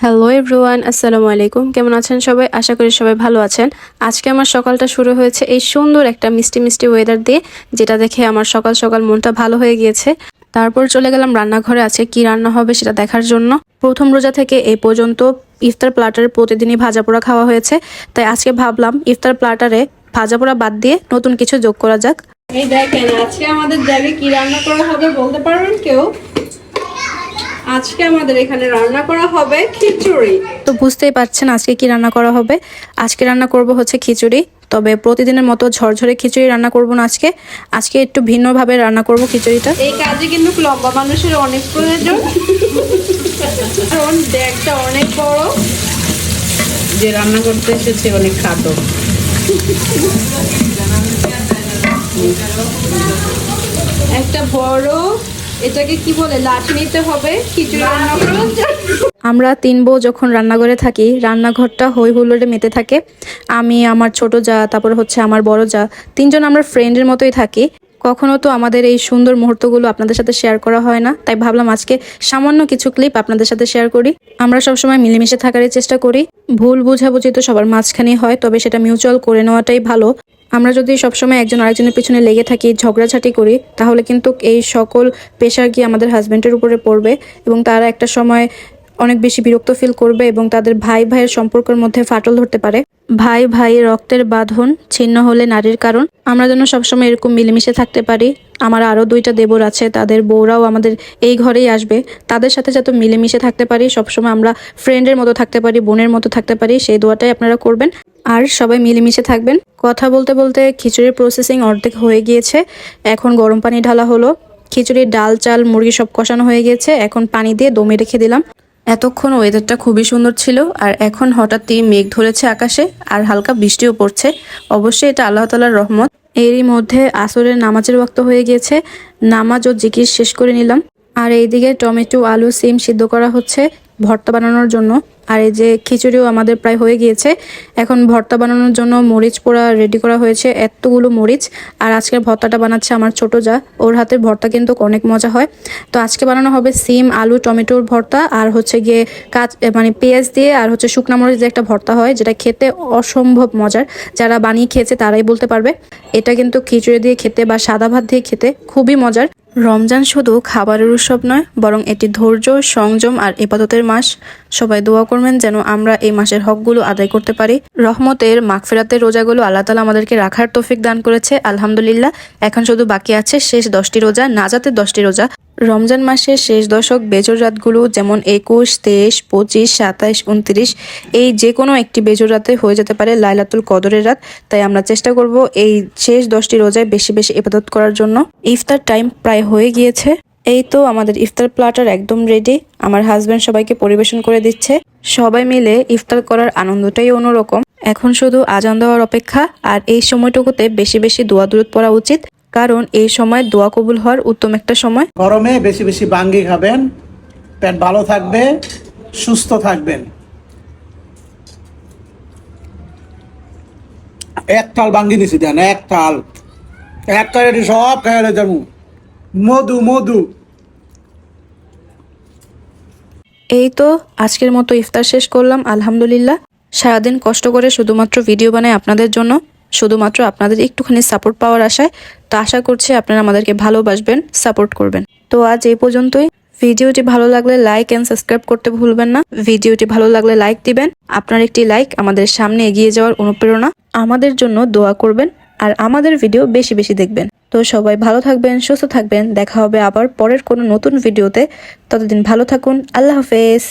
Hello everyone আসসালামু আলাইকুম কেমন আছেন সবাই? আশা করি সবাই ভালো আছেন। আজকে আমার সকালটা শুরু হয়েছে এই সুন্দর একটা মিষ্টি মিষ্টি ওয়েদার দিয়ে, যেটা দেখে আমার সকাল সকাল মনটা ভালো হয়ে গিয়েছে। তারপর চলে গেলাম রান্নাঘরে আছে কি রান্না হবে সেটা দেখার জন্য। প্রথম রোজা থেকে এই পর্যন্ত ইফতার প্লাটারে প্রতিদিনই ভাজা পোড়া খাওয়া হয়েছে। তাই আজকে ভাবলাম ইফতার প্লাটারে ভাজা পোড়া বাদ দিয়ে নতুন কিছু যোগ করা যাক। এই দেখেন, আজকে আমাদের জায়গায় কি রান্না করা হবে বলতে পারবেন কেউ? আজকে আমাদের এখানে রান্না করা হবে খিচুড়ি। তো বুঝতেই পারছেন আজকে কি রান্না করা হবে। আজকে রান্না করব হচ্ছে খিচুড়ি তবে প্রতিদিনের মতো ঝরঝরে খিচুড়ি রান্না করব না আজকে। আজকে একটু ভিন্নভাবে রান্না করব খিচুড়িটা। এই কাজে কিন্তু লম্বা মানুষের অনেক প্রয়োজন। কারণ ব্যাগটা অনেক বড়। যে রান্না করতে এসেছে অনেক খাটো। একটা বড় এটাকে কি বলে লাঠি নিতে হবে? আমরা তিন বউ যখন রান্নাঘরে থাকি, রান্নাঘরটা হই হুল্লোড়ে মেতে থাকে। আমি, আমার ছোট যা, তারপর হচ্ছে আমার বড় যা, তিনজন আমরা ফ্রেন্ডের মতোই থাকি। কখনো তো আমাদের এই সুন্দর মুহূর্তগুলো আপনাদের সাথে শেয়ার করা হয় না। তাই ভাবলাম আজকে সামান্য কিছু ক্লিপ আপনাদের সাথে শেয়ার করি। আমরা সবসময় মিলেমিশে থাকারই চেষ্টা করি। ভুল বোঝাবুঝি তো সবার মাঝখানেই হয়, তবে সেটা মিউচুয়াল করে নেওয়াটাই ভালো। আমরা যদি সবসময় একজন আরেকজনের পিছনে লেগে থাকি, ঝগড়াঝাটি করি, তাহলে কিন্তু এই সকল পেশা গিয়ে আমাদের হাজব্যান্ডের উপরে পড়বে এবং তারা একটা সময় অনেক বেশি বিরক্ত ফিল করবে এবং তাদের ভাই ভাইয়ের সম্পর্কের মধ্যে ফাটল ধরতে পারে। ভাই ভাই, রক্তের বাঁধন ছিন্ন হলে নারীর কারণ। আমরা যেন সবসময় এরকম মিলেমিশে থাকতে পারি। আমার আরও দুইটা দেবর আছে, তাদের বউরাও আমাদের এই ঘরেই আসবে। তাদের সাথে যাতে মিলেমিশে থাকতে পারি, সবসময় আমরা ফ্রেন্ডের মতো থাকতে পারি, বোনের মতো থাকতে পারি, সেই দোয়াটাই আপনারা করবেন। আর সবাই মিলেমিশে থাকবেন। কথা বলতে বলতে খিচুড়ির প্রসেসিং অর্ধেক হয়ে গিয়েছে। এখন গরম পানি ঢালা হলো। খিচুড়ির ডাল, চাল, মুরগি সব কষানো হয়ে গিয়েছে। এখন পানি দিয়ে দমে রেখে দিলাম। এতক্ষণ ওয়েদারটা খুবই সুন্দর ছিল আর এখন হঠাৎই মেঘ ধরেছে আকাশে আর হালকা বৃষ্টিও পড়ছে। অবশ্যই এটা আল্লাহ তালার রহমত। এরই মধ্যে আসরের নামাজের ওয়াক্ত হয়ে গিয়েছে। নামাজ ও জিকির শেষ করে নিলাম। আর এইদিকে টমেটো, আলু, সিম সিদ্ধ করা হচ্ছে ভর্তা বানানোর জন্য। আর এই যে খিচুড়িও আমাদের প্রায় হয়ে গিয়েছে। এখন ভর্তা বানানোর জন্য মরিচ পোড়া রেডি করা হয়েছে, এতগুলো মরিচ। আর আজকের ভর্তাটা বানাচ্ছে আমার ছোট যা। ওর হাতের ভর্তা কিন্তু অনেক মজা হয়। তো আজকে বানানো হবে সিম, আলু, টমেটোর ভর্তা আর হচ্ছে গিয়ে কাঁচ মানে পেঁয়াজ দিয়ে আর হচ্ছে শুকনা মরিচ দিয়ে একটা ভর্তা হয়, যেটা খেতে অসম্ভব মজার। যারা বানিয়ে খেয়েছে তারাই বলতে পারবে। এটা কিন্তু খিচুড়ি দিয়ে খেতে বা সাদা ভাত দিয়ে খেতে খুবই মজার। রমজান শুধু খাবারের উৎসব নয়, বরং এটি ধৈর্য, সংযম আর এপাততের মাস। সবাই দোয়া করবেন যেন আমরা এই মাসের হকগুলো আদায় করতে পারি। রহমতের মাগফেরাতের রোজাগুলো আল্লাহ তালা আমাদেরকে রাখার তৌফিক দান করেছে, আলহামদুলিল্লাহ। এখন শুধু বাকি আছে শেষ দশটি রোজা, নাজাতের দশটি রোজা। রমজান মাসের শেষ দশক বেজর রাতগুলো যেমন একুশ, তেইশ, পঁচিশ, সাতাইশ, উনত্রিশ, এই যে কোনো একটি বেজর রাতে হয়ে যেতে পারে লাইলাতুল কদরের রাত। তাই আমরা চেষ্টা করব এই শেষ দশটি রোজায় বেশি বেশি ইবাদত করার জন্য। ইফতার টাইম প্রায় হয়ে গিয়েছে। এই তো আমাদের ইফতার প্লাটার একদম রেডি আমার হাজব্যান্ড সবাইকে পরিবেশন করে দিচ্ছে। সবাই মিলে ইফতার করার আনন্দটাই অন্যরকম। এখন শুধু আজান দেওয়ার অপেক্ষা, আর এই সময়টুকুতে বেশি বেশি দোয়া দূরত পড়া উচিত। কারণ এই সময় দোয়া কবুল হওয়ার উত্তম একটা সময়। গরমে বেশি বেশি বাঙ্গি খাবেন পেট ভালো থাকবে সুস্থ থাকবেন। এক তাল বাঙ্গি নিছি দেন এক তাল এক তাল সব খাইলে যাব মধু মধু। এই তো আজকের মতো ইফতার শেষ করলাম আলহামদুলিল্লাহ। সারাদিন কষ্ট করে শুধুমাত্র ভিডিও বানাই আপনাদের জন্য। শুধুমাত্র আপনাদের একটুখানি সাপোর্ট পাওয়ার আশায়, তো আশা করছি আপনারা আমাদেরকে ভালোবাসবেন সাপোর্ট করবেন। তো আজ এই পর্যন্তই। ভিডিওটি ভালো লাগলে লাইক এন্ড সাবস্ক্রাইব করতে ভুলবেন না। ভিডিওটি ভালো লাগলে লাইক দিবেন। আপনার একটি লাইক আমাদের সামনে এগিয়ে যাওয়ার অনুপ্রেরণা আমাদের জন্য দোয়া করবেন আর আমাদের ভিডিও বেশি বেশি দেখবেন। তো সবাই ভালো থাকবেন, সুস্থ থাকবেন। দেখা হবে আবার পরের কোনো নতুন ভিডিওতে ততদিন ভালো থাকুন। আল্লাহ হাফেজ।